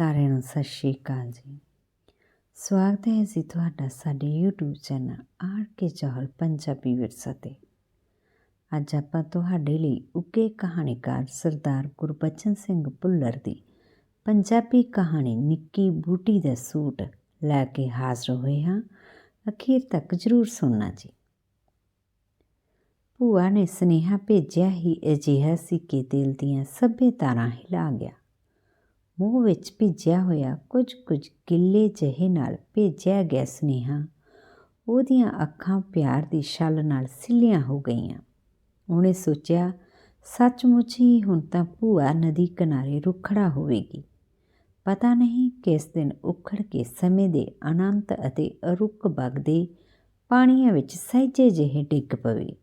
ਸਾਰਿਆਂ ਨੂੰ ਸਤਿ ਸ਼੍ਰੀ ਅਕਾਲ ਜੀ। ਸਵਾਗਤ ਹੈ ਜੀ ਤੁਹਾਡਾ ਸਾਡੇ YouTube channel R K Chahal Punjabi Virsa ਤੇ। ਅੱਜ ਆਪਾਂ ਤੁਹਾਡੇ ਲਈ ਉੱਗੇ ਕਹਾਣੀਕਾਰ ਸਰਦਾਰ ਗੁਰਬਚਨ ਸਿੰਘ ਭੁੱਲਰ ਦੀ ਪੰਜਾਬੀ ਕਹਾਣੀ ਨਿੱਕੀ ਬੂਟੀ ਦਾ ਸੂਟ ਲੈ ਕੇ ਹਾਜ਼ਰ ਹੋਏ ਹਾਂ। ਅਖੀਰ ਤੱਕ ਜ਼ਰੂਰ ਸੁਣਨਾ ਜੀ। ਭੂਆ ਨੇ ਸੁਨੇਹਾ ਭੇਜਿਆ ਹੀ ਅਜਿਹਾ ਸੀ ਕਿ ਦਿਲ ਦੀਆਂ ਸਭੇ ਤਾਰਾਂ ਹਿਲਾ ਗਿਆ। ਮੂੰਹ ਵਿੱਚ ਭਿੱਜਿਆ ਹੋਇਆ ਕੁਝ ਕੁਝ ਗਿੱਲੇ ਜਿਹੇ ਨਾਲ ਭੇਜਿਆ ਗਿਆ ਸੁਨੇਹਾ। ਉਹਦੀਆਂ ਅੱਖਾਂ ਪਿਆਰ ਦੀ ਛਲ ਨਾਲ ਸਿੱਲੀਆਂ ਹੋ ਗਈਆਂ। ਉਹਨੇ ਸੋਚਿਆ, ਸੱਚਮੁੱਚ ਹੀ ਹੁਣ ਤਾਂ ਭੂਆ ਨਦੀ ਕਿਨਾਰੇ ਰੁਖੜਾ ਹੋਵੇਗੀ। ਪਤਾ ਨਹੀਂ ਕਿਸ ਦਿਨ ਉਖੜ ਕੇ ਸਮੇਂ ਦੇ ਅਨੰਤ ਅਤੇ ਅਰੁੱਕ ਵਗਦੇ ਪਾਣੀਆਂ ਵਿੱਚ ਸਹਿਜੇ ਜਿਹੇ ਡਿੱਗ ਪਵੇ।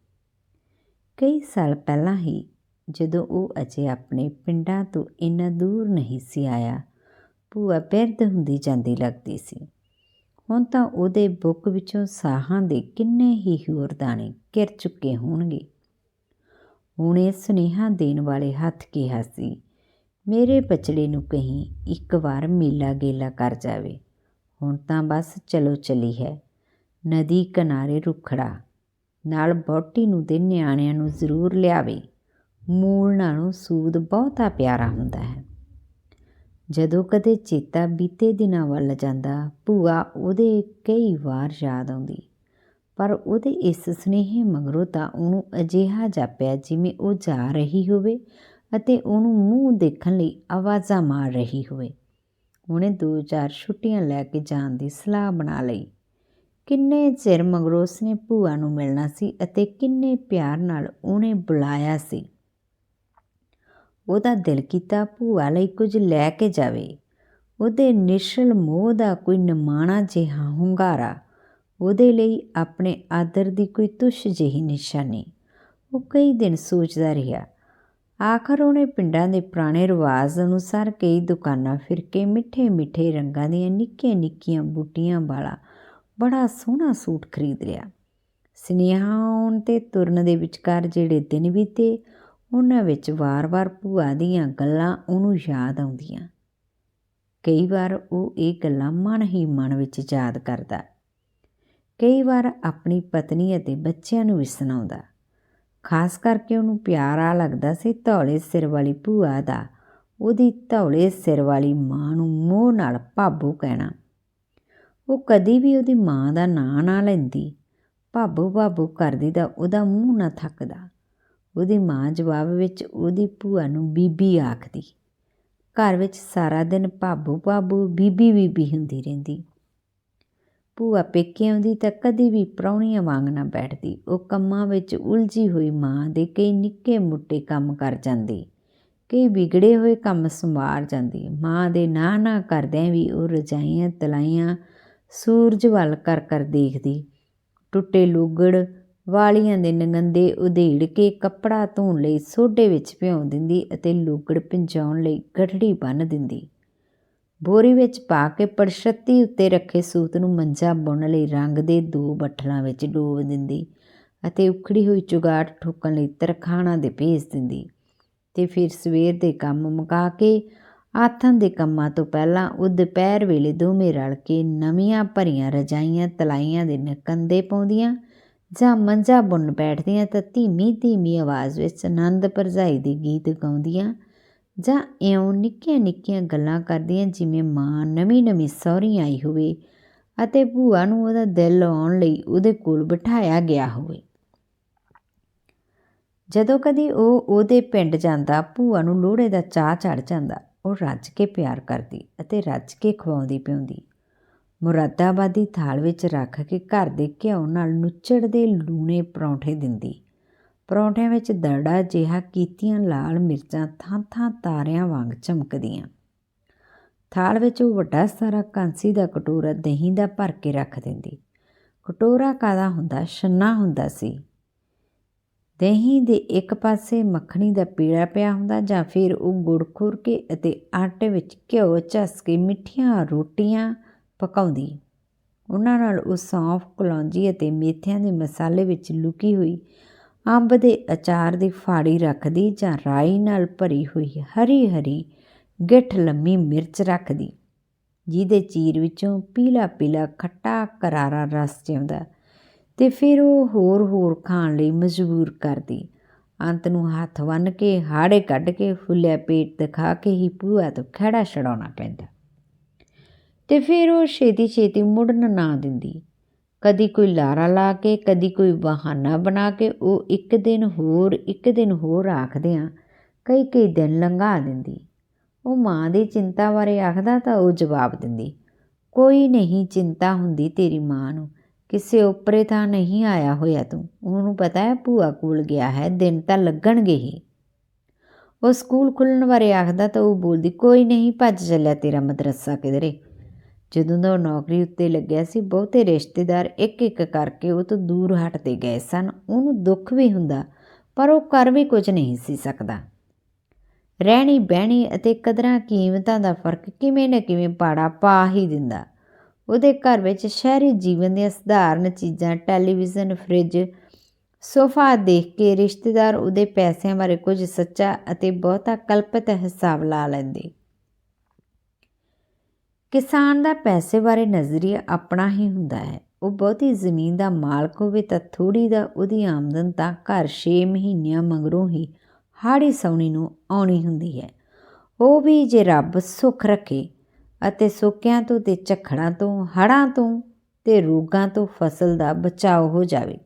ਕਈ ਸਾਲ ਪਹਿਲਾਂ ਹੀ ਜਦੋਂ ਉਹ ਅਜੇ ਆਪਣੇ ਪਿੰਡਾਂ ਤੋਂ ਇੰਨਾ ਦੂਰ ਨਹੀਂ ਸੀ ਆਇਆ, ਭੂਆ ਬਿਰਧ ਹੁੰਦੀ ਜਾਂਦੀ ਲੱਗਦੀ ਸੀ। ਹੁਣ ਤਾਂ ਉਹਦੇ ਬੁੱਕ ਵਿੱਚੋਂ ਸਾਹਾਂ ਦੇ ਕਿੰਨੇ ਹੀ ਹੋਰ ਦਾਣੇ ਕਿਰ ਚੁੱਕੇ ਹੋਣਗੇ। ਉਹਨੇ ਸੁਨੇਹਾ ਦੇਣ ਵਾਲੇ ਹੱਥ ਕਿਹਾ ਸੀ, ਮੇਰੇ ਬਚੜੇ ਨੂੰ ਕਹੀਂ ਇੱਕ ਵਾਰ ਮੇਲਾ ਗੇਲਾ ਕਰ ਜਾਵੇ। ਹੁਣ ਤਾਂ ਬਸ ਚਲੋ ਚਲੀ ਹੈ। ਨਦੀ ਕਿਨਾਰੇ ਰੁਖੜਾ, ਨਾਲ ਬੋਟੀ ਨੂੰ ਦੇ ਨਿਆਣਿਆਂ ਨੂੰ ਜ਼ਰੂਰ ਲਿਆਵੇ। ਮੂਲ ਨਾਲੋਂ ਸੂਦ ਬਹੁਤਾ ਪਿਆਰਾ ਹੁੰਦਾ ਹੈ। ਜਦੋਂ ਕਦੇ ਚੇਤਾ ਬੀਤੇ ਦਿਨਾਂ ਵੱਲ ਜਾਂਦਾ, ਭੂਆ ਉਹਦੇ ਕਈ ਵਾਰ ਯਾਦ ਆਉਂਦੀ। ਪਰ ਉਹਦੇ ਇਸ ਸੁਨੇਹੇ ਮਗਰੋਂ ਤਾਂ ਉਹਨੂੰ ਅਜਿਹਾ ਜਾਪਿਆ ਜਿਵੇਂ ਉਹ ਜਾ ਰਹੀ ਹੋਵੇ ਅਤੇ ਉਹਨੂੰ ਮੂੰਹ ਦੇਖਣ ਲਈ ਆਵਾਜ਼ਾਂ ਮਾਰ ਰਹੀ ਹੋਵੇ। ਉਹਨੇ ਦੋ ਚਾਰ ਛੁੱਟੀਆਂ ਲੈ ਕੇ ਜਾਣ ਦੀ ਸਲਾਹ ਬਣਾ ਲਈ। ਕਿੰਨੇ ਚਿਰ ਮਗਰੋਂ ਉਸਨੇ ਭੂਆ ਨੂੰ ਮਿਲਣਾ ਸੀ ਅਤੇ ਕਿੰਨੇ ਪਿਆਰ ਨਾਲ ਉਹਨੇ ਬੁਲਾਇਆ ਸੀ। ਉਹਦਾ ਦਿਲ ਕੀਤਾ ਭੂਆ ਲਈ ਕੁਝ ਲੈ ਕੇ ਜਾਵੇ। ਉਹਦੇ ਨਿਸ਼ਲ ਮੋਹ ਦਾ ਕੋਈ ਨਿਮਾਣਾ ਜਿਹਾ ਹੁੰਗਾਰਾ, ਉਹਦੇ ਲਈ ਆਪਣੇ ਆਦਰ ਦੀ ਕੋਈ ਤੁਸ਼ ਜਿਹੀ ਨਿਸ਼ਾਨੀ। ਉਹ ਕਈ ਦਿਨ ਸੋਚਦਾ ਰਿਹਾ। ਆਖਰ ਉਹਨੇ ਪਿੰਡਾਂ ਦੇ ਪੁਰਾਣੇ ਰਿਵਾਜ਼ ਅਨੁਸਾਰ ਕਈ ਦੁਕਾਨਾਂ ਫਿਰ ਕੇ ਮਿੱਠੇ ਮਿੱਠੇ ਰੰਗਾਂ ਦੀਆਂ ਨਿੱਕੀਆਂ ਨਿੱਕੀਆਂ ਬੂਟੀਆਂ ਵਾਲਾ ਬੜਾ ਸੋਹਣਾ ਸੂਟ ਖਰੀਦ ਲਿਆ। ਸੁਨੇਹਾ ਆਉਣ ਤੇ ਤੁਰਨ ਦੇ ਵਿਚਕਾਰ ਜਿਹੜੇ ਦਿਨ ਬੀਤੇ ਉਹਨਾਂ ਵਿੱਚ ਵਾਰ-ਵਾਰ ਭੂਆ ਦੀਆਂ ਗੱਲਾਂ ਉਹਨੂੰ ਯਾਦ ਆਉਂਦੀਆਂ। ਕਈ ਵਾਰ ਉਹ ਇਹ ਗੱਲਾਂ ਮਨ ਹੀ ਮਨ ਵਿੱਚ ਯਾਦ ਕਰਦਾ। ਕਈ ਵਾਰ ਆਪਣੀ ਪਤਨੀ ਅਤੇ ਬੱਚਿਆਂ ਨੂੰ ਵੀ ਸੁਣਾਉਂਦਾ। ਖਾਸ ਕਰਕੇ ਉਹਨੂੰ ਪਿਆਰਾ ਲੱਗਦਾ ਸੀ ਧੌਲੇ ਸਿਰ ਵਾਲੀ ਭੂਆ ਦਾ, ਉਹਦੀ ਧੌਲੇ ਸਿਰ ਵਾਲੀ ਮਾਂ ਨੂੰ ਮੋਹ ਨਾਲ ਭਾਬੂ ਕਹਿਣਾ। ਉਹ ਕਦੀ ਵੀ ਉਹਦੀ ਮਾਂ ਦਾ ਨਾਂ ਨਾ ਲੈਂਦੀ। ਭਾਬੋ ਭਾਬੋ ਕਰਦੀ ਤਾਂ ਉਹਦਾ ਮੂੰਹ ਨਾ ਥੱਕਦਾ। ਉਹਦੀ ਮਾਂ ਜਵਾਬ ਵਿੱਚ ਉਹਦੀ ਭੂਆ ਨੂੰ ਬੀਬੀ ਆਖਦੀ। ਘਰ ਵਿੱਚ ਸਾਰਾ ਦਿਨ ਭਾਬੂ ਭਾਬੂ, ਬੀਬੀ ਬੀਬੀ ਹੁੰਦੀ ਰਹਿੰਦੀ। ਭੂਆ ਪੇਕੇ ਆਉਂਦੀ ਤਾਂ ਕਦੀ ਵੀ ਪ੍ਰਾਹੁਣੀਆਂ ਵਾਂਗ ਨਾ ਬੈਠਦੀ। ਉਹ ਕੰਮਾਂ ਵਿੱਚ ਉਲਝੀ ਹੋਈ ਮਾਂ ਦੇ ਕਈ ਨਿੱਕੇ ਮੁੱਟੇ ਕੰਮ ਕਰ ਜਾਂਦੀ। ਕਈ ਵਿਗੜੇ ਹੋਏ ਕੰਮ ਸੰਭਾਲ ਜਾਂਦੀ। ਮਾਂ ਦੇ ਨਾ ਨਾ ਕਰਦਿਆਂ ਵੀ ਉਹ ਰਜਾਈਆਂ ਤਲਾਈਆਂ ਸੂਰਜ ਵੱਲ ਕਰ ਕਰ ਦੇਖਦੀ। ਟੁੱਟੇ ਲੂਗੜ ਵਾਲੀਆਂ ਦੇ ਨਗੰਦੇ ਉਧੇੜ ਕੇ ਕੱਪੜਾ ਧੋਣ ਲਈ ਸੋਡੇ ਵਿੱਚ ਭਿਉਂ ਦਿੰਦੀ ਅਤੇ ਲੂਗੜ ਪਿੰਜਾਉਣ ਲਈ ਗਠੜੀ ਬੰਨ ਦਿੰਦੀ। ਬੋਰੀ ਵਿੱਚ ਪਾ ਕੇ ਪਰਛੱਤੀ ਉੱਤੇ ਰੱਖੇ ਸੂਤ ਨੂੰ ਮੰਜਾ ਬੁਣ ਲਈ ਰੰਗ ਦੇ ਦੋ ਬੱਠਲਾਂ ਵਿੱਚ ਡੋਬ ਦਿੰਦੀ ਅਤੇ ਉਖੜੀ ਹੋਈ ਚੁਗਾਟ ਠੋਕਣ ਲਈ ਤਰਖਾਣਾ ਦੇ ਭੇਜ ਦਿੰਦੀ ਤੇ ਫਿਰ ਸਵੇਰ ਦੇ ਕੰਮ ਮੁਕਾ ਕੇ ਆਥਨ ਦੇ ਕੰਮਾਂ ਤੋਂ ਪਹਿਲਾਂ ਉਹ ਦੁਪਹਿਰ ਵੇਲੇ ਦੋਵੇਂ ਰਲ ਕੇ ਨਵੀਆਂ ਭਰੀਆਂ ਰਜਾਈਆਂ ਤਲਾਈਆਂ ਦੇ ਨਕੰਦੇ ਪਾਉਂਦੀਆਂ ਜਾਂ ਮੰਜਾ ਬੁੰਨ ਬੈਠਦੀਆਂ ਤਾਂ ਧੀਮੀ ਧੀਮੀ ਆਵਾਜ਼ ਵਿੱਚ ਆਨੰਦ ਭਰਜਾਈ ਦੇ ਗੀਤ ਗਾਉਂਦੀਆਂ ਜਾਂ ਇਉਂ ਨਿੱਕੀਆਂ ਨਿੱਕੀਆਂ ਗੱਲਾਂ ਕਰਦੀਆਂ ਜਿਵੇਂ ਮਾਂ ਨਵੀਂ ਨਵੀਂ ਸਹੁਰੀ ਆਈ ਹੋਵੇ ਅਤੇ ਭੂਆ ਨੂੰ ਉਹਦਾ ਦਿਲ ਲਾਉਣ ਲਈ ਉਹਦੇ ਕੋਲ ਬਿਠਾਇਆ ਗਿਆ ਹੋਵੇ। ਜਦੋਂ ਕਦੀ ਉਹ ਉਹਦੇ ਪਿੰਡ ਜਾਂਦਾ, ਭੂਆ ਨੂੰ ਲੋਹੜੇ ਦਾ ਚਾਹ ਚੜ ਜਾਂਦਾ, ਉਹ ਰੱਜ ਕੇ ਪਿਆਰ ਕਰਦੀ ਅਤੇ ਰੱਜ ਕੇ ਖਵਾਉਂਦੀ ਪਿਉਂਦੀ। ਮੁਰਾਦਾਬਾਦੀ ਥਾਲ ਵਿੱਚ ਰੱਖ ਕੇ ਘਰ ਦੇ ਘਿਓ ਨਾਲ ਨੁੱਚੜਦੇ ਲੂਣੇ ਪਰੌਂਠੇ ਦਿੰਦੀ। ਪਰੌਂਠਿਆਂ ਵਿੱਚ ਦਰੜਾ ਜਿਹਾ ਕੀਤੀਆਂ ਲਾਲ ਮਿਰਚਾਂ ਥਾਂ-ਥਾਂ ਤਾਰਿਆਂ ਵਾਂਗ ਚਮਕਦੀਆਂ। ਥਾਲ ਵਿੱਚ ਉਹ ਵੱਡਾ ਸਾਰਾ ਕਾਂਸੀ ਦਾ ਕਟੋਰਾ ਦਹੀਂ ਦਾ ਭਰ ਕੇ ਰੱਖ ਦਿੰਦੀ। ਕਟੋਰਾ ਕਾਦਾ ਹੁੰਦਾ? ਛੰਨਾ ਹੁੰਦਾ ਸੀ। ਦਹੀਂ ਦੇ ਇੱਕ ਪਾਸੇ ਮੱਖਣੀ ਦਾ ਪੀੜਾ ਪਿਆ ਹੁੰਦਾ ਜਾਂ ਫਿਰ ਉਹ ਗੁੜ ਖੁਰ ਕੇ ਅਤੇ ਆਟੇ ਵਿੱਚ ਘਿਓ ਝਸ ਕੇ ਮਿੱਠੀਆਂ ਰੋਟੀਆਂ ਪਕਾਉਂਦੀ। ਉਹਨਾਂ ਨਾਲ ਉਹ ਸੌਂਫ, ਕਲੌਂਜੀ ਅਤੇ ਮੇਥਿਆਂ ਦੇ ਮਸਾਲੇ ਵਿੱਚ ਲੁਕੀ ਹੋਈ ਅੰਬ ਦੇ ਅਚਾਰ ਦੀ ਫਾੜੀ ਰੱਖਦੀ ਜਾਂ ਰਾਈ ਨਾਲ ਭਰੀ ਹੋਈ ਹਰੀ ਹਰੀ ਗਿੱਠ ਲੰਮੀ ਮਿਰਚ ਰੱਖਦੀ, ਜਿਹਦੇ ਚੀਰ ਵਿੱਚੋਂ ਪੀਲਾ ਪੀਲਾ ਖੱਟਾ ਕਰਾਰਾ ਰਸ ਜਿਉਂਦਾ ਤੇ ਫਿਰ ਉਹ ਹੋਰ ਹੋਰ ਖਾਣ ਲਈ ਮਜਬੂਰ ਕਰਦੀ। ਅੰਤ ਨੂੰ ਹੱਥ ਬੰਨ ਕੇ ਹਾੜੇ ਕੱਢ ਕੇ ਫੁੱਲਿਆ ਪੇਟ ਦਿਖਾ ਕੇ ਹੀ ਭੂਆ ਤੋਂ ਖੜਾ ਛਡਾਉਣਾ ਪੈਂਦਾ। ਤੇ ਫਿਰ ਉਹ ਛੇਤੀ ਛੇਤੀ ਮੁੜਨ ਨਾ ਦਿੰਦੀ। ਕਦੀ ਕੋਈ ਲਾਰਾ ਲਾ ਕੇ, ਕਦੀ ਕੋਈ ਬਹਾਨਾ ਬਣਾ ਕੇ ਉਹ ਇੱਕ ਦਿਨ ਹੋਰ, ਇੱਕ ਦਿਨ ਹੋਰ ਆਖਦਿਆਂ ਕਈ ਕਈ ਦਿਨ ਲੰਘਾ ਦਿੰਦੀ। ਉਹ ਮਾਂ ਦੀ ਚਿੰਤਾ ਬਾਰੇ ਆਖਦਾ ਤਾਂ ਉਹ ਜਵਾਬ ਦਿੰਦੀ, ਕੋਈ ਨਹੀਂ, ਚਿੰਤਾ ਹੁੰਦੀ ਤੇਰੀ ਮਾਂ ਨੂੰ। ਕਿਸੇ ਉੱਪਰੇ ਤਾਂ ਨਹੀਂ ਆਇਆ ਹੋਇਆ ਤੂੰ। ਉਹਨੂੰ ਪਤਾ ਹੈ ਭੂਆ ਕੋਲ ਗਿਆ ਹੈ, ਦਿਨ ਤਾਂ ਲੱਗਣਗੇ ਹੀ। ਉਹ ਸਕੂਲ ਖੁੱਲਣ ਬਾਰੇ ਆਖਦਾ ਤਾਂ ਉਹ ਬੋਲਦੀ, ਕੋਈ ਨਹੀਂ, ਭੱਜ ਚੱਲਿਆ ਤੇਰਾ ਮਦਰਸਾ ਕਿਧਰੇ। ਜਦੋਂ ਦਾ ਉਹ ਨੌਕਰੀ ਉੱਤੇ ਲੱਗਿਆ ਸੀ, ਬਹੁਤੇ ਰਿਸ਼ਤੇਦਾਰ ਇੱਕ ਇੱਕ ਕਰਕੇ ਉਹ ਤੋਂ ਦੂਰ ਹਟਦੇ ਗਏ ਸਨ। ਉਹਨੂੰ ਦੁੱਖ ਵੀ ਹੁੰਦਾ, ਪਰ ਉਹ ਕਰ ਵੀ ਕੁਝ ਨਹੀਂ ਸੀ ਸਕਦਾ। ਰਹਿਣੀ ਬਹਿਣੀ ਅਤੇ ਕਦਰਾਂ ਕੀਮਤਾਂ ਦਾ ਫ਼ਰਕ ਕਿਵੇਂ ਨਾ ਕਿਵੇਂ ਪਾੜਾ ਪਾ ਹੀ ਦਿੰਦਾ। ਉਹਦੇ ਘਰ ਵਿੱਚ ਸ਼ਹਿਰੀ ਜੀਵਨ ਦੀਆਂ ਸਧਾਰਨ ਚੀਜ਼ਾਂ, ਟੈਲੀਵਿਜ਼ਨ, ਫ੍ਰਿਜ, ਸੋਫਾ ਦੇਖ ਕੇ ਰਿਸ਼ਤੇਦਾਰ ਉਹਦੇ ਪੈਸਿਆਂ ਬਾਰੇ ਕੁਝ ਸੱਚਾ ਅਤੇ ਬਹੁਤਾ ਕਲਪਿਤ ਹਿਸਾਬ ਲਾ ਲੈਂਦੇ। ਕਿਸਾਨ ਦਾ ਪੈਸੇ ਬਾਰੇ ਨਜ਼ਰੀਆ ਆਪਣਾ ਹੀ ਹੁੰਦਾ ਹੈ। ਉਹ ਬਹੁਤੀ ਜ਼ਮੀਨ ਦਾ ਮਾਲਕ ਹੋਵੇ ਤਾਂ ਥੋੜੀ ਦਾ ਉਹਦੀ ਆਮਦਨ ਤਾਂ ਘਰ 6 ਮਹੀਨਿਆਂ ਮਗਰੋਂ ਹੀ ਹਾੜੀ ਸੌਣੀ ਨੂੰ ਆਉਣੀ ਹੁੰਦੀ ਹੈ। ਉਹ ਵੀ ਜੇ ਰੱਬ ਸੁੱਖ ਰੱਖੇ ਅਤੇ ਸੋਕਿਆਂ ਤੋਂ ਤੇ ਝਖੜਾਂ ਤੋਂ ਹੜਾਂ ਤੋਂ ਤੇ ਰੋਗਾਂ ਤੋਂ ਫਸਲ ਦਾ ਬਚਾਓ ਹੋ ਜਾਵੇ।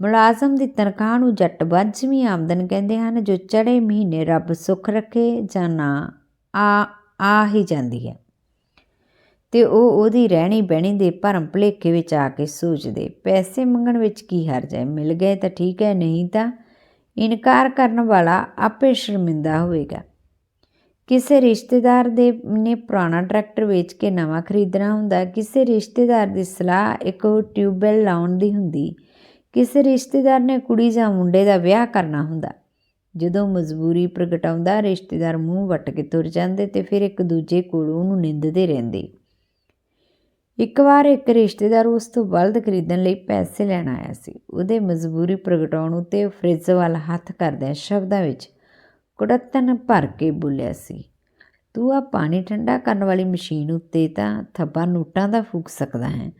ਮੁਲਾਜ਼ਮ ਦੀ ਤਨਖਾਹ ਨੂੰ ਜੱਟ ਵੱਜਵੀਂ ਆਮਦਨ ਕਹਿੰਦੇ ਹਨ, ਜੋ ਚੜੇ ਮਹੀਨੇ ਰੱਬ ਸੁੱਖ ਰੱਖੇ ਜਾਂ ਨਾ, ਆ ਆ ਹੀ ਜਾਂਦੀ ਹੈ। ਤੇ ਉਹ ਉਹਦੀ ਰਹਿਣੀ ਬਹਿਣੀ ਦੇ ਭਰਮ ਭਲੇਖੇ ਵਿੱਚ ਆ ਕੇ ਸੋਚਦੇ ਪੈਸੇ ਮੰਗਣ ਵਿੱਚ ਕੀ ਹਰਜ ਹੈ? ਮਿਲ ਗਏ ਤਾਂ ਠੀਕ ਹੈ, ਨਹੀਂ ਤਾਂ ਇਨਕਾਰ ਕਰਨ ਵਾਲਾ ਆਪੇ ਸ਼ਰਮਿੰਦਾ ਹੋਵੇਗਾ। ਕਿਸੇ ਰਿਸ਼ਤੇਦਾਰ ਦੇ ਨੇ ਪੁਰਾਣਾ ਟਰੈਕਟਰ ਵੇਚ ਕੇ ਨਵਾਂ ਖਰੀਦਣਾ ਹੁੰਦਾ, ਕਿਸੇ ਰਿਸ਼ਤੇਦਾਰ ਦੀ ਸਲਾਹ ਇੱਕ ਟਿਊਬਵੈਲ ਲਾਉਣ ਦੀ ਹੁੰਦੀ, ਕਿਸੇ ਰਿਸ਼ਤੇਦਾਰ ਨੇ ਕੁੜੀ ਜਾਂ ਮੁੰਡੇ ਦਾ ਵਿਆਹ ਕਰਨਾ ਹੁੰਦਾ। ਜਦੋਂ ਮਜਬੂਰੀ ਪ੍ਰਗਟਾਉਂਦਾ ਰਿਸ਼ਤੇਦਾਰ ਮੂੰਹ ਵੱਟ ਕੇ ਤੁਰ ਜਾਂਦੇ ਤੇ ਫਿਰ ਇੱਕ ਦੂਜੇ ਕੋਲ ਉਹਨੂੰ ਨਿੰਦਦੇ ਰਹਿੰਦੇ। ਇੱਕ ਵਾਰ ਇੱਕ ਰਿਸ਼ਤੇਦਾਰ ਉਸ ਤੋਂ ਬਲਦ ਖਰੀਦਣ ਲਈ ਪੈਸੇ ਲੈਣ ਆਇਆ ਸੀ। ਉਹਦੇ ਮਜਬੂਰੀ ਪ੍ਰਗਟਾਉਣ ਉਤੇ ਫ੍ਰਿਜ ਵੱਲ ਹੱਥ ਕਰਦਿਆਂ ਸ਼ਬਦਾਂ ਵਿੱਚ ਕੁੜੱਤਨ ਭਰ ਕੇ ਬੋਲਿਆ ਸੀ, ਤੂੰ ਆ ਪਾਣੀ ਠੰਡਾ ਕਰਨ ਵਾਲੀ ਮਸ਼ੀਨ ਉੱਤੇ ਤਾਂ ਥੱਬਾ ਨੋਟਾਂ ਦਾ ਫੂਕ ਸਕਦਾ ਹੈ।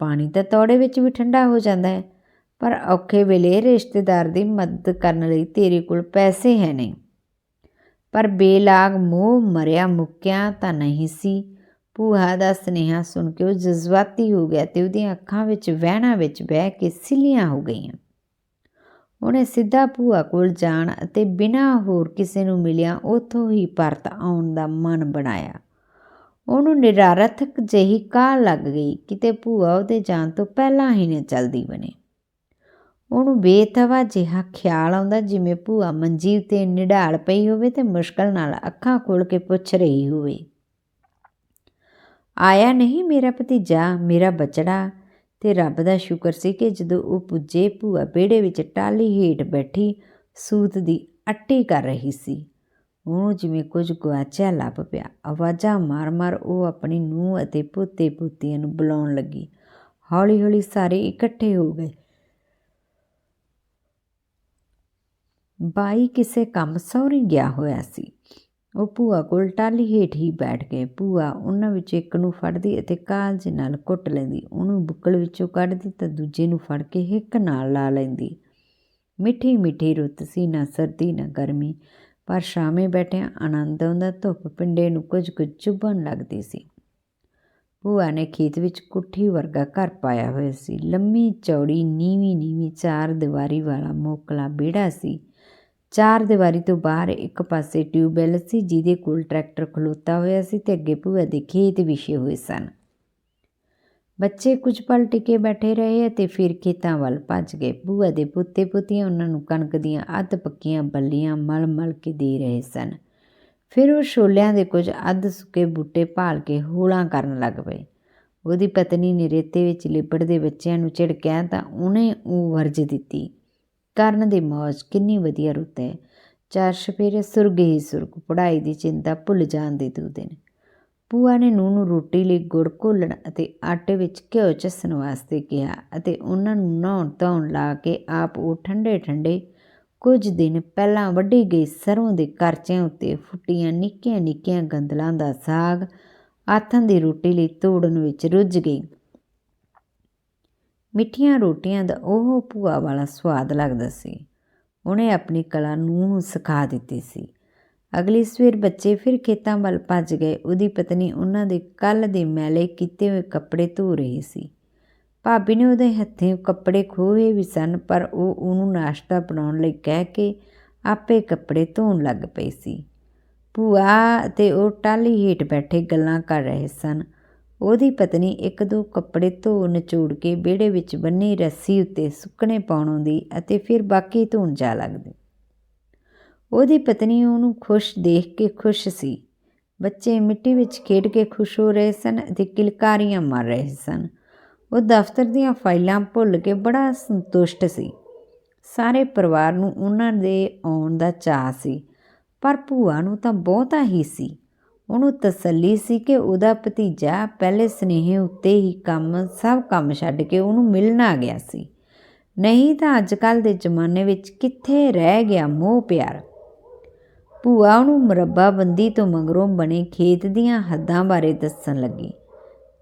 ਪਾਣੀ ਤਾਂ ਤੋੜੇ ਵਿੱਚ ਵੀ ਠੰਡਾ ਹੋ ਜਾਂਦਾ ਹੈ। ਪਰ ਔਖੇ ਵੇਲੇ ਰਿਸ਼ਤੇਦਾਰ ਦੀ ਮਦਦ ਕਰਨ ਲਈ ਤੇਰੇ ਕੋਲ ਪੈਸੇ ਹੈ ਨਹੀਂ। ਪਰ ਬੇਲਾਗ ਮੋਹ ਮਰਿਆ ਮੁੱਕਿਆ ਤਾਂ ਨਹੀਂ ਸੀ। ਭੂਆ ਦਾ ਸਨੇਹਾ ਸੁਣ ਕੇ ਉਹ ਜਜ਼ਬਾਤੀ ਹੋ ਗਿਆ ਤੇ ਉਹਦੀਆਂ ਅੱਖਾਂ ਵਿੱਚ ਵਹਿਣਾ ਵਿੱਚ ਬਹਿ ਕੇ ਸਿੱਲੀਆਂ ਹੋ ਗਈਆਂ। ਉਹਨੇ ਸਿੱਧਾ ਭੂਆ ਕੋਲ ਜਾਣ ਅਤੇ ਬਿਨਾਂ ਹੋਰ ਕਿਸੇ ਨੂੰ ਮਿਲਿਆ ਉਥੋਂ ਹੀ ਪਰਤ ਆਉਣ ਦਾ ਮਨ ਬਣਾਇਆ। ਉਹਨੂੰ ਨਿਰਾਰਥਕ ਜਿਹੀ ਕਾਹ ਲੱਗ ਗਈ ਕਿਤੇ ਭੂਆ ਉਹਦੇ ਜਾਣ ਤੋਂ ਪਹਿਲਾਂ ਹੀ ਨੇ ਚਲਦੀ ਬਣੇ। ਉਹਨੂੰ ਬੇਤਵਾ ਜਿਹਾ ਖਿਆਲ ਆਉਂਦਾ ਜਿਵੇਂ ਭੂਆ ਮੰਜੀ ਉਤੇ ਨਿਢਾਲ ਪਈ ਹੋਵੇ ਤੇ ਮੁਸ਼ਕਲ ਨਾਲ ਅੱਖਾਂ ਖੋਲ ਕੇ ਪੁੱਛ ਰਹੀ ਹੋਵੇ। ਆਇਆ ਨਹੀਂ ਮੇਰਾ ਭਤੀਜਾ, ਮੇਰਾ ਬਚੜਾ? ਤੇ ਰੱਬ ਦਾ ਸ਼ੁਕਰ ਸੀ ਕਿ ਜਦੋਂ ਉਹ ਪੁੱਜੇ, ਭੂਆ ਬੇੜੇ ਵਿੱਚ ਟਾਲੀ ਹੇਠ ਬੈਠੀ ਸੂਤ ਦੀ ਅੱਟੀ ਕਰ ਰਹੀ ਸੀ। ਉਹਨੂੰ ਜਿਵੇਂ ਕੁਝ ਗੁਆਚਿਆ ਲੱਭ ਪਿਆ। ਆਵਾਜ਼ਾਂ ਮਾਰ-ਮਾਰ ਉਹ ਆਪਣੀ ਨੂੰਹ ਅਤੇ ਪੋਤੇ ਪੋਤੀਆਂ ਨੂੰ ਬੁਲਾਉਣ ਲੱਗੀ। ਹੌਲੀ-ਹੌਲੀ ਸਾਰੇ ਇਕੱਠੇ ਹੋ ਗਏ। ਬਾਈ ਕਿਸੇ ਕੰਮ ਸੌਰੀ ਗਿਆ ਹੋਇਆ ਸੀ। ਉਹ ਭੂਆ ਕੋਲ ਟਾਲੀ ਹੇਠ ਹੀ ਬੈਠ ਗਏ। ਭੂਆ ਉਹਨਾਂ ਵਿੱਚ ਇੱਕ ਨੂੰ ਫੜਦੀ ਅਤੇ ਕਾਲਜ ਨਾਲ ਕੁੱਟ ਲੈਂਦੀ। ਉਹਨੂੰ ਬੁੱਕਲ ਵਿੱਚੋਂ ਕੱਢਦੀ ਤਾਂ ਦੂਜੇ ਨੂੰ ਫੜ ਕੇ ਹਿੱਕ ਨਾਲ ਲਾ ਲੈਂਦੀ। ਮਿੱਠੀ ਮਿੱਠੀ ਰੁੱਤ ਸੀ, ਨਾ ਸਰਦੀ, ਨਾ ਗਰਮੀ। ਪਰ ਸ਼ਾਮੇ ਬੈਠਿਆਂ ਆਨੰਦ ਆਉਂਦਾ, ਧੁੱਪ ਪਿੰਡੇ ਨੂੰ ਕੁਝ ਕੁਝ ਚੁਭਣ ਲੱਗਦੀ ਸੀ। ਭੂਆ ਨੇ ਖੇਤ ਵਿੱਚ ਕੁੱਠੀ ਵਰਗਾ ਘਰ ਪਾਇਆ ਹੋਇਆ ਸੀ। ਲੰਮੀ ਚੌੜੀ ਨੀਵੀਂ ਨੀਵੀਂ ਚਾਰ ਦੀਵਾਰੀ ਵਾਲਾ ਮੋਕਲਾ ਬੇੜਾ ਸੀ। ਚਾਰ ਦੀਵਾਰੀ ਤੋਂ ਬਾਹਰ ਇੱਕ ਪਾਸੇ ਟਿਊਬਵੈਲ ਸੀ ਜਿਹਦੇ ਕੋਲ ਟਰੈਕਟਰ ਖਲੋਤਾ ਹੋਇਆ ਸੀ ਤੇ ਅੱਗੇ ਭੂਆ ਦੇ ਖੇਤ ਵਿਛੇ ਹੋਏ ਸਨ। ਬੱਚੇ ਕੁਝ ਪਲ ਟਿਕੇ ਬੈਠੇ ਰਹੇ ਅਤੇ ਫਿਰ ਖੇਤਾਂ ਵੱਲ ਭੱਜ ਗਏ। ਭੂਆ ਦੇ ਪੁੱਤੇ ਪੁੱਤੀਆਂ ਉਹਨਾਂ ਨੂੰ ਕਣਕ ਦੀਆਂ ਅੱਧ ਪੱਕੀਆਂ ਬੱਲੀਆਂ ਮਲ-ਮਲ ਕੇ ਦੇ ਰਹੇ ਸਨ। ਫਿਰ ਉਹ ਛੋਲਿਆਂ ਦੇ ਕੁਝ ਅੱਧ ਸੁੱਕੇ ਬੂਟੇ ਭਾਲ ਕੇ ਹੋਲਾਂ ਕਰਨ ਲੱਗ ਪਏ। ਉਹਦੀ ਪਤਨੀ ਨੇ ਰੇਤੇ ਵਿੱਚ ਲਿਬੜਦੇ ਬੱਚਿਆਂ ਨੂੰ ਝਿੜਕਿਆ ਤਾਂ ਉਹਨੇ ਉਹ ਵਰਜ ਦਿੱਤੀ ਕਰਨ ਦੀ ਮੌਜ ਕਿੰਨੀ ਵਧੀਆ ਰੁੱਤ ਹੈ। ਚਾਰ ਛਪੇਰੇ ਸੁਰਗ ਹੀ ਸੁਰਗ ਪੜਾਈ ਦੀ ਚਿੰਤਾ ਭੁੱਲ ਜਾਣ ਦੇ ਦੋ ਦਿਨ। ਪੂਆ ਨੇ ਨੂੰ ਨੂੰ ਰੋਟੀ ਲਈ ਗੁੜ ਘੋਲਣ ਅਤੇ ਆਟੇ ਵਿੱਚ ਘਿਓ ਚਸਣ ਵਾਸਤੇ ਕਿਹਾ ਅਤੇ ਉਹਨਾਂ ਨੂੰ ਨਹਾਉਣ ਧੋਣ ਲਾ ਕੇ ਆਪ ਉਹ ਠੰਡੇ ਠੰਡੇ ਕੁਝ ਦਿਨ ਪਹਿਲਾਂ ਵੱਢੀ ਗਈ ਸਰੋਂ ਦੇ ਕਰਚਿਆਂ ਉੱਤੇ ਫੁੱਟੀਆਂ ਨਿੱਕੀਆਂ ਨਿੱਕੀਆਂ ਗੰਦਲਾਂ ਦਾ ਸਾਗ, ਆਥਣ ਦੀ ਰੋਟੀ ਲਈ ਤੋੜਨ ਵਿੱਚ ਰੁੱਝ ਗਈ। ਮਿੱਠੀਆਂ ਰੋਟੀਆਂ ਦਾ ਉਹ ਭੂਆ ਵਾਲਾ ਸਵਾਦ ਲੱਗਦਾ ਸੀ। ਉਹਨੇ ਆਪਣੀ ਕਲਾ ਨੂੰ ਸਿਖਾ ਦਿੱਤੀ ਸੀ। ਅਗਲੀ ਸਵੇਰ ਬੱਚੇ ਫਿਰ ਖੇਤਾਂ ਵੱਲ ਭੱਜ ਗਏ। ਉਹਦੀ ਪਤਨੀ ਉਹਨਾਂ ਦੇ ਕੱਲ ਦੇ ਮੈਲੇ ਕੀਤੇ ਹੋਏ ਕੱਪੜੇ ਧੋ ਰਹੀ ਸੀ। ਭਾਬੀ ਨੇ ਉਹਦੇ ਹੱਥੇ ਕੱਪੜੇ ਖੋਹੇ ਵੀ ਸਨ, ਪਰ ਉਹ ਉਹਨੂੰ ਨਾਸ਼ਤਾ ਬਣਾਉਣ ਲਈ ਕਹਿ ਕੇ ਆਪੇ ਕੱਪੜੇ ਧੋਣ ਲੱਗ ਪਈ ਸੀ। ਭੂਆ ਤੇ ਉਹ ਟਾਲੀ ਹੇਠ ਬੈਠੇ ਗੱਲਾਂ ਕਰ ਰਹੇ ਸਨ। ਉਹਦੀ ਪਤਨੀ ਇੱਕ ਦੋ ਕੱਪੜੇ ਧੋ, ਨਿਚੋੜ ਕੇ ਵਿਹੜੇ ਵਿੱਚ ਬੰਨੀ ਰੱਸੀ ਉੱਤੇ ਸੁੱਕਣੇ ਪਾਉਣ ਆਉਂਦੀ ਅਤੇ ਫਿਰ ਬਾਕੀ ਧੋਣ ਜਾ ਲੱਗਦੀ। ਉਹਦੀ ਪਤਨੀ ਉਹਨੂੰ ਖੁਸ਼ ਦੇਖ ਕੇ ਖੁਸ਼ ਸੀ। ਬੱਚੇ ਮਿੱਟੀ ਵਿੱਚ ਖੇਡ ਕੇ ਖੁਸ਼ ਹੋ ਰਹੇ ਸਨ ਅਤੇ ਕਿਲਕਾਰੀਆਂ ਮਾਰ ਰਹੇ ਸਨ। ਉਹ ਦਫ਼ਤਰ ਦੀਆਂ ਫਾਈਲਾਂ ਭੁੱਲ ਕੇ ਬੜਾ ਸੰਤੁਸ਼ਟ ਸੀ। ਸਾਰੇ ਪਰਿਵਾਰ ਨੂੰ ਉਹਨਾਂ ਦੇ ਆਉਣ ਦਾ ਚਾਅ ਸੀ, ਪਰ ਭੂਆ ਨੂੰ ਤਾਂ ਬਹੁਤਾ ਹੀ ਸੀ। ਉਹਨੂੰ ਤਸੱਲੀ ਸੀ ਕਿ ਉਹਦਾ ਭਤੀਜਾ ਪਹਿਲੇ ਸਨੇਹ ਉੱਤੇ ਹੀ ਕੰਮ, ਸਭ ਕੰਮ ਛੱਡ ਕੇ ਉਹਨੂੰ ਮਿਲਣ ਆ ਗਿਆ ਸੀ। ਨਹੀਂ ਤਾਂ ਅੱਜ ਕੱਲ ਦੇ ਜ਼ਮਾਨੇ ਵਿੱਚ ਕਿੱਥੇ ਰਹਿ ਗਿਆ ਮੋਹ ਪਿਆਰ? ਭੂਆ ਉਹਨੂੰ ਮੁਰੱਬਾਬੰਦੀ ਤੋਂ ਮਗਰੋਂ ਬਣੇ ਖੇਤ ਦੀਆਂ ਹੱਦਾਂ ਬਾਰੇ ਦੱਸਣ ਲੱਗੀ।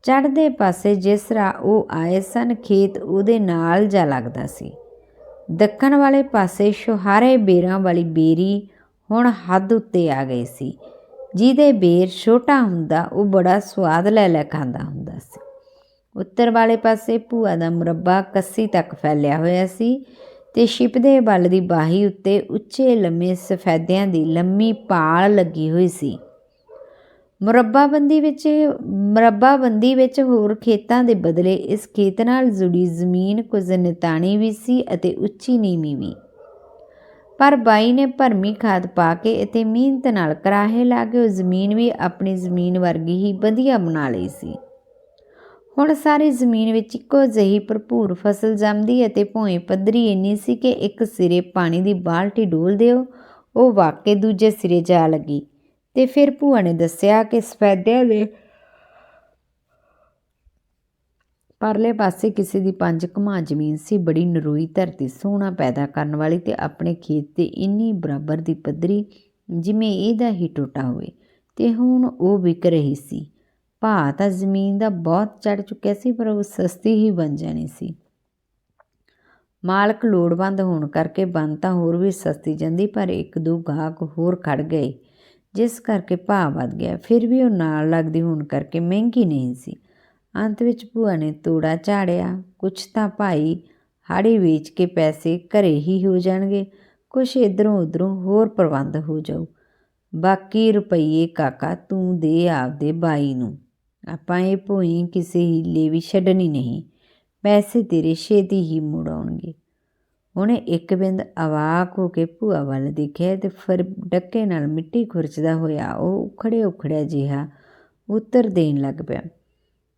ਚੜ੍ਹਦੇ ਪਾਸੇ ਜਿਸ ਰਾਹ ਉਹ ਆਏ ਸਨ, ਖੇਤ ਉਹਦੇ ਨਾਲ ਜਾ ਲੱਗਦਾ ਸੀ। ਦੱਖਣ ਵਾਲੇ ਪਾਸੇ ਸ਼ੁਹਾਰੇ ਬੇਰਾਂ ਵਾਲੀ ਬੇਰੀ ਹੁਣ ਹੱਦ ਉੱਤੇ ਆ ਗਈ ਸੀ। ਜਿਹਦੇ ਬੇਰ ਛੋਟਾ ਹੁੰਦਾ, ਉਹ ਬੜਾ ਸਵਾਦ ਲੈ ਲੈ ਖਾਂਦਾ ਹੁੰਦਾ ਸੀ। ਉੱਤਰ ਵਾਲੇ ਪਾਸੇ ਭੂਆ ਦਾ ਮੁਰੱਬਾ ਕੱਸੀ ਤੱਕ ਫੈਲਿਆ ਹੋਇਆ ਸੀ ਤੇ ਛਿਪਦੇ ਬਲ ਦੀ ਬਾਹੀ ਉੱਤੇ ਉੱਚੇ ਲੰਮੇ ਸਫੈਦਿਆਂ ਦੀ ਲੰਮੀ ਪਾਲ ਲੱਗੀ ਹੋਈ ਸੀ। ਮੁਰੱਬਾਬੰਦੀ ਵਿੱਚ ਮੁਰੱਬਾਬੰਦੀ ਵਿੱਚ ਹੋਰ ਖੇਤਾਂ ਦੇ ਬਦਲੇ ਇਸ ਖੇਤ ਨਾਲ ਜੁੜੀ ਜ਼ਮੀਨ ਕੁਝ ਨਿਤਾਣੀ ਵੀ ਸੀ ਅਤੇ ਉੱਚੀ ਨੀਵੀਂ ਵੀ। ਪਰ ਬਾਈ ਨੇ ਭਰਮੀ ਖਾਦ ਪਾ ਕੇ ਅਤੇ ਮਿਹਨਤ ਨਾਲ ਕਰਾਹੇ ਲਾ ਕੇ ਉਹ ਜ਼ਮੀਨ ਵੀ ਆਪਣੀ ਜ਼ਮੀਨ ਵਰਗੀ ਹੀ ਵਧੀਆ ਬਣਾ ਲਈ ਸੀ। ਹੁਣ ਸਾਰੀ ਜ਼ਮੀਨ ਵਿੱਚ ਇੱਕੋ ਜਿਹੀ ਭਰਪੂਰ ਫਸਲ ਜੰਮਦੀ ਅਤੇ ਭੋਏ ਪੱਧਰੀ ਇੰਨੀ ਸੀ ਕਿ ਇੱਕ ਸਿਰੇ ਪਾਣੀ ਦੀ ਬਾਲਟੀ ਡੋਲ ਦਿਓ, ਉਹ ਵਾਕੇ ਦੂਜੇ ਸਿਰੇ ਜਾ ਲੱਗੀ ਤੇ ਫਿਰ ਭੂਆ ਨੇ ਦੱਸਿਆ ਕਿ ਸਫੈਦਿਆਂ ਦੇ ਪਰਲੇ ਪਾਸੇ ਕਿਸੇ ਦੀ ਪੰਜ ਘਮਾ ਜ਼ਮੀਨ ਸੀ, ਬੜੀ ਨਰੋਈ ਧਰਤੀ, ਸੋਹਣਾ ਪੈਦਾ ਕਰਨ ਵਾਲੀ ਤੇ ਆਪਣੇ ਖੇਤ ਤੇ ਇੰਨੀ ਬਰਾਬਰ ਦੀ ਪੱਧਰੀ, ਜਿਵੇਂ ਇਹਦਾ ਹੀ ਟੋਟਾ ਹੋਵੇ। ਤੇ ਹੁਣ ਉਹ ਵਿਕ ਰਹੀ ਸੀ। ਭਾਅ ਤਾਂ ਜ਼ਮੀਨ ਦਾ ਬਹੁਤ ਚੜ ਚੁੱਕਿਆ ਸੀ, ਪਰ ਉਹ ਸਸਤੀ ਹੀ ਬਣ ਜਾਣੀ ਸੀ। ਮਾਲਕ ਲੋੜਵੰਦ ਹੋਣ ਕਰਕੇ ਬੰਦ ਤਾਂ ਹੋਰ ਵੀ ਸਸਤੀ ਜਾਂਦੀ, ਪਰ ਇੱਕ ਦੋ ਗਾਹਕ ਹੋਰ ਖੜ ਗਏ, ਜਿਸ ਕਰਕੇ ਭਾਅ ਵੱਧ ਗਿਆ। ਫਿਰ ਵੀ ਉਹ ਨਾਲ ਲੱਗਦੀ ਹੋਣ ਕਰਕੇ ਮਹਿੰਗੀ ਨਹੀਂ ਸੀ। ਅੰਤ ਵਿੱਚ ਭੂਆ ਨੇ ਤੋੜਾ ਝਾੜਿਆ। ਕੁਛ ਤਾਂ ਭਾਈ ਹਾੜੀ ਵੇਚ ਕੇ ਪੈਸੇ ਘਰੇ ਹੀ ਹੋ ਜਾਣਗੇ। ਕੁਛ ਇਧਰੋਂ ਉਧਰੋਂ ਹੋਰ ਪ੍ਰਬੰਧ ਹੋ ਜਾਊ। ਬਾਕੀ ਰੁਪਈਏ ਕਾਕਾ ਤੂੰ ਦੇ ਆਪਦੇ ਬਾਈ ਨੂੰ। ਆਪਾਂ ਇਹ ਭੋਈ ਕਿਸੇ ਹੀਲੇ ਵੀ ਛੱਡਣੀ ਨਹੀਂ। ਪੈਸੇ ਤੇਰੇ ਛੇਤੀ ਹੀ ਮੁੜ ਆਉਣਗੇ। ਉਹਨੇ ਇੱਕ ਬਿੰਦ ਅਵਾਕ ਹੋ ਕੇ ਭੂਆ ਵੱਲ ਦੇਖਿਆ ਤੇ ਫਿਰ ਡੱਕੇ ਨਾਲ ਮਿੱਟੀ ਖੁਰਚਦਾ ਹੋਇਆ ਉਹ ਉਖੜੇ ਉਖੜਿਆ ਜਿਹਾ ਉੱਤਰ ਦੇਣ ਲੱਗ ਪਿਆ।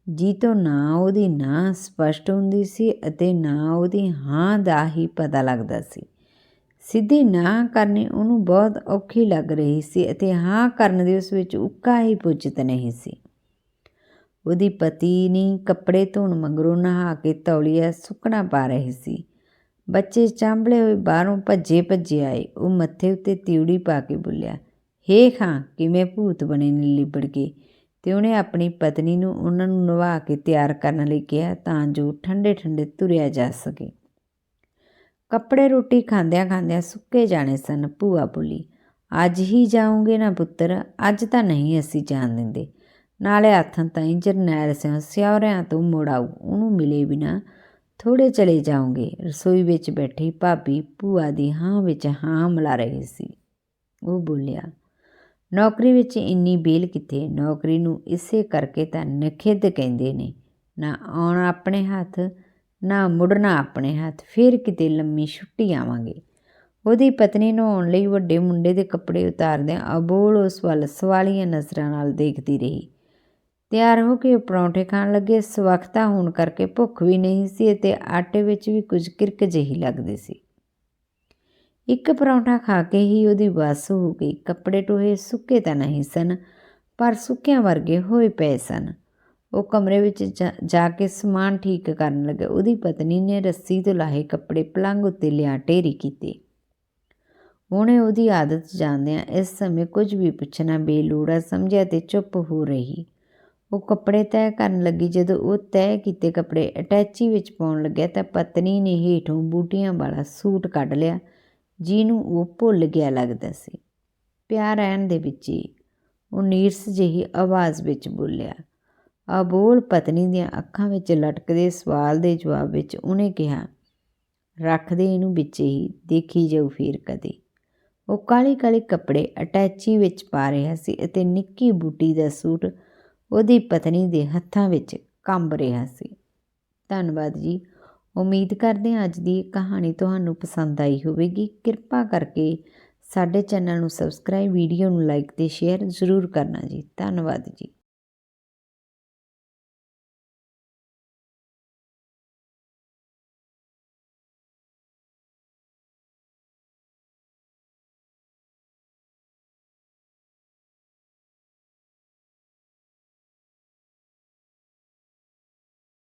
ਜੀ ਤੋਂ ਨਾ ਉਹਦੀ ਨਾ ਸਪਸ਼ਟ ਹੁੰਦੀ ਸੀ ਅਤੇ ਨਾ ਉਹਦੀ ਹਾਂ ਦਾ ਹੀ ਪਤਾ ਲੱਗਦਾ ਸੀ। ਸਿੱਧੀ ਨਾ ਕਰਨੀ ਉਹਨੂੰ ਬਹੁਤ ਔਖੀ ਲੱਗ ਰਹੀ ਸੀ ਅਤੇ ਹਾਂ ਕਰਨ ਦੀ ਉਸ ਵਿੱਚ ਉੱਕਾ ਹੀ ਪੁੱਜਤ ਨਹੀਂ ਸੀ। ਉਹਦੀ ਪਤੀ ਨੇ ਕੱਪੜੇ ਧੋਣ ਮਗਰੋਂ ਨਹਾ ਕੇ ਤੌਲੀਆ ਸੁੱਕਣਾ ਪਾ ਰਹੀ ਸੀ। ਬੱਚੇ ਚਾਂਬਲੇ ਹੋਏ ਬਾਹਰੋਂ ਭੱਜੇ ਭੱਜੇ ਆਏ। ਉਹ ਮੱਥੇ ਉੱਤੇ ਤਿਉੜੀ ਪਾ ਕੇ ਬੋਲਿਆ, ਹੇ ਖਾਂ, ਕਿਵੇਂ ਭੂਤ ਬਣੇ ਨੇ ਲਿਬੜ ਕੇ ਤੇ ਉਹਨੇ ਆਪਣੀ ਪਤਨੀ ਨੂੰ ਉਹਨਾਂ ਨੂੰ ਨਵਾ ਕੇ ਤਿਆਰ ਕਰਨ ਲਈ ਕਿਹਾ ਤਾਂ ਜੋ ਠੰਡੇ ਠੰਡੇ ਤੁਰਿਆ ਜਾ ਸਕੇ। ਕੱਪੜੇ ਰੋਟੀ ਖਾਂਦਿਆਂ ਖਾਂਦਿਆਂ ਸੁੱਕੇ ਜਾਣੇ ਸਨ ਭੂਆ ਬੋਲੀ। ਅੱਜ ਹੀ ਜਾਉਂਗੇ ਨਾ ਪੁੱਤਰ, ਅੱਜ ਤਾਂ ਨਹੀਂ ਅਸੀਂ ਜਾਣ ਦਿੰਦੇ। ਨਾਲੇ ਹੱਥਾਂ ਤਾਈਂ ਜਰਨੈਲ ਸਿੰਘ ਸਿਆਰਿਆਂ ਤੋਂ ਮੁੜ ਆਊ ਉਹਨੂੰ ਮਿਲੇ ਬਿਨਾ ਥੋੜੇ ਚਲੇ ਜਾਉਂਗੇ ਰਸੋਈ ਵਿੱਚ ਬੈਠੀ ਭਾਬੀ ਭੂਆ ਦੀ ਹਾਂ ਵਿੱਚ ਹਾਂ ਮਿਲਾ ਰਹੀ ਸੀ। ਉਹ ਬੋਲਿਆ ਨੌਕਰੀ ਵਿੱਚ ਇੰਨੀ ਬੇਲ ਕਿੱਥੇ? ਨੌਕਰੀ ਨੂੰ ਇਸੇ ਕਰਕੇ ਤਾਂ ਨਖਿੱਧ ਕਹਿੰਦੇ ਨੇ। ਨਾ ਆਉਣਾ ਆਪਣੇ ਹੱਥ, ਨਾ ਮੁੜਨਾ ਆਪਣੇ ਹੱਥ, ਫਿਰ ਕਿਤੇ ਲੰਮੀ ਛੁੱਟੀ ਆਵਾਂਗੇ। ਉਹਦੀ ਪਤਨੀ ਨਹਾਉਣ ਲਈ ਵੱਡੇ ਮੁੰਡੇ ਦੇ ਕੱਪੜੇ ਉਤਾਰਦਿਆਂ ਅਬੋਲ ਉਸ ਵੱਲ ਸਵਾਲੀਆਂ ਨਜ਼ਰਾਂ ਨਾਲ ਦੇਖਦੀ ਰਹੀ। ਤਿਆਰ ਹੋ ਕੇ ਪਰੌਂਠੇ ਖਾਣ ਲੱਗੇ। ਸਵਖਤਾ ਹੋਣ ਕਰਕੇ ਭੁੱਖ ਵੀ ਨਹੀਂ ਸੀ ਅਤੇ ਆਟੇ ਵਿੱਚ ਵੀ ਕੁਝ ਕਿਰਕ ਜਿਹੀ ਲੱਗਦੀ ਸੀ। ਇੱਕ ਪਰੌਂਠਾ ਖਾ ਕੇ ਹੀ ਉਹਦੀ ਵਸ ਹੋ ਗਈ। ਕੱਪੜੇ ਟੋਹੇ ਸੁੱਕੇ ਤਾਂ ਨਹੀਂ ਸਨ, ਪਰ ਸੁੱਕਿਆਂ ਵਰਗੇ ਹੋਏ ਪਏ ਸਨ। ਉਹ ਕਮਰੇ ਵਿੱਚ ਜਾ ਕੇ ਸਮਾਨ ਠੀਕ ਕਰਨ ਲੱਗਾ। ਉਹਦੀ ਪਤਨੀ ਨੇ ਰੱਸੀ ਤੋਂ ਲਾਹੇ ਕੱਪੜੇ ਪਲੰਗ ਉੱਤੇ ਲਿਆ, ਢੇਰੀ ਕੀਤੇ। ਉਹਨੇ ਉਹਦੀ ਆਦਤ ਜਾਣਦਿਆਂ ਇਸ ਸਮੇਂ ਕੁਝ ਵੀ ਪੁੱਛਣਾ ਬੇਲੋੜਾ ਸਮਝਿਆ ਤੇ ਚੁੱਪ ਹੋ ਰਹੀ। ਉਹ ਕੱਪੜੇ ਤੈਅ ਕਰਨ ਲੱਗੀ। ਜਦੋਂ ਉਹ ਤੈਅ ਕੀਤੇ ਕੱਪੜੇ ਅਟੈਚੀ ਵਿੱਚ ਪਾਉਣ ਲੱਗਿਆ ਤਾਂ ਪਤਨੀ ਨੇ ਹੇਠੋਂ ਬੂਟੀਆਂ ਵਾਲਾ ਸੂਟ ਕੱਢ ਲਿਆ। ਜਿਹਨੂੰ ਉਹ ਭੁੱਲ ਗਿਆ ਲੱਗਦਾ ਸੀ। ਪਿਆਰ ਰਹਿਣ ਦੇ ਵਿੱਚ ਹੀ ਉਹ ਨੀਰਸ ਜਿਹੀ ਆਵਾਜ਼ ਵਿੱਚ ਬੋਲਿਆ ਅਬੋਲ ਪਤਨੀ ਦੀਆਂ ਅੱਖਾਂ ਵਿੱਚ ਲਟਕਦੇ ਸਵਾਲ ਦੇ ਜਵਾਬ ਵਿੱਚ ਉਹਨੇ ਕਿਹਾ ਰੱਖਦੇ ਇਹਨੂੰ ਵਿੱਚ ਹੀ, ਦੇਖੀ ਜਾਊ ਫੇਰ ਕਦੇ। ਉਹ ਕਾਲੇ ਕਾਲੇ ਕੱਪੜੇ ਅਟੈਚੀ ਵਿੱਚ ਪਾ ਰਿਹਾ ਸੀ ਅਤੇ ਨਿੱਕੀ ਬੂਟੀ ਦਾ ਸੂਟ ਉਹਦੀ ਪਤਨੀ ਦੇ ਹੱਥਾਂ ਵਿੱਚ ਕੰਬ ਰਿਹਾ ਸੀ। ਧੰਨਵਾਦ ਜੀ ਉਮੀਦ ਕਰਦੇ ਹਾਂ ਅੱਜ ਦੀ ਇਹ ਕਹਾਣੀ ਤੁਹਾਨੂੰ ਪਸੰਦ ਆਈ ਹੋਵੇਗੀ। ਕਿਰਪਾ ਕਰਕੇ ਸਾਡੇ ਚੈਨਲ ਨੂੰ ਸਬਸਕ੍ਰਾਈਬ, ਵੀਡੀਓ ਨੂੰ ਲਾਈਕ ਤੇ ਸ਼ੇਅਰ ਜ਼ਰੂਰ ਕਰਨਾ ਜੀ। ਧੰਨਵਾਦ ਜੀ।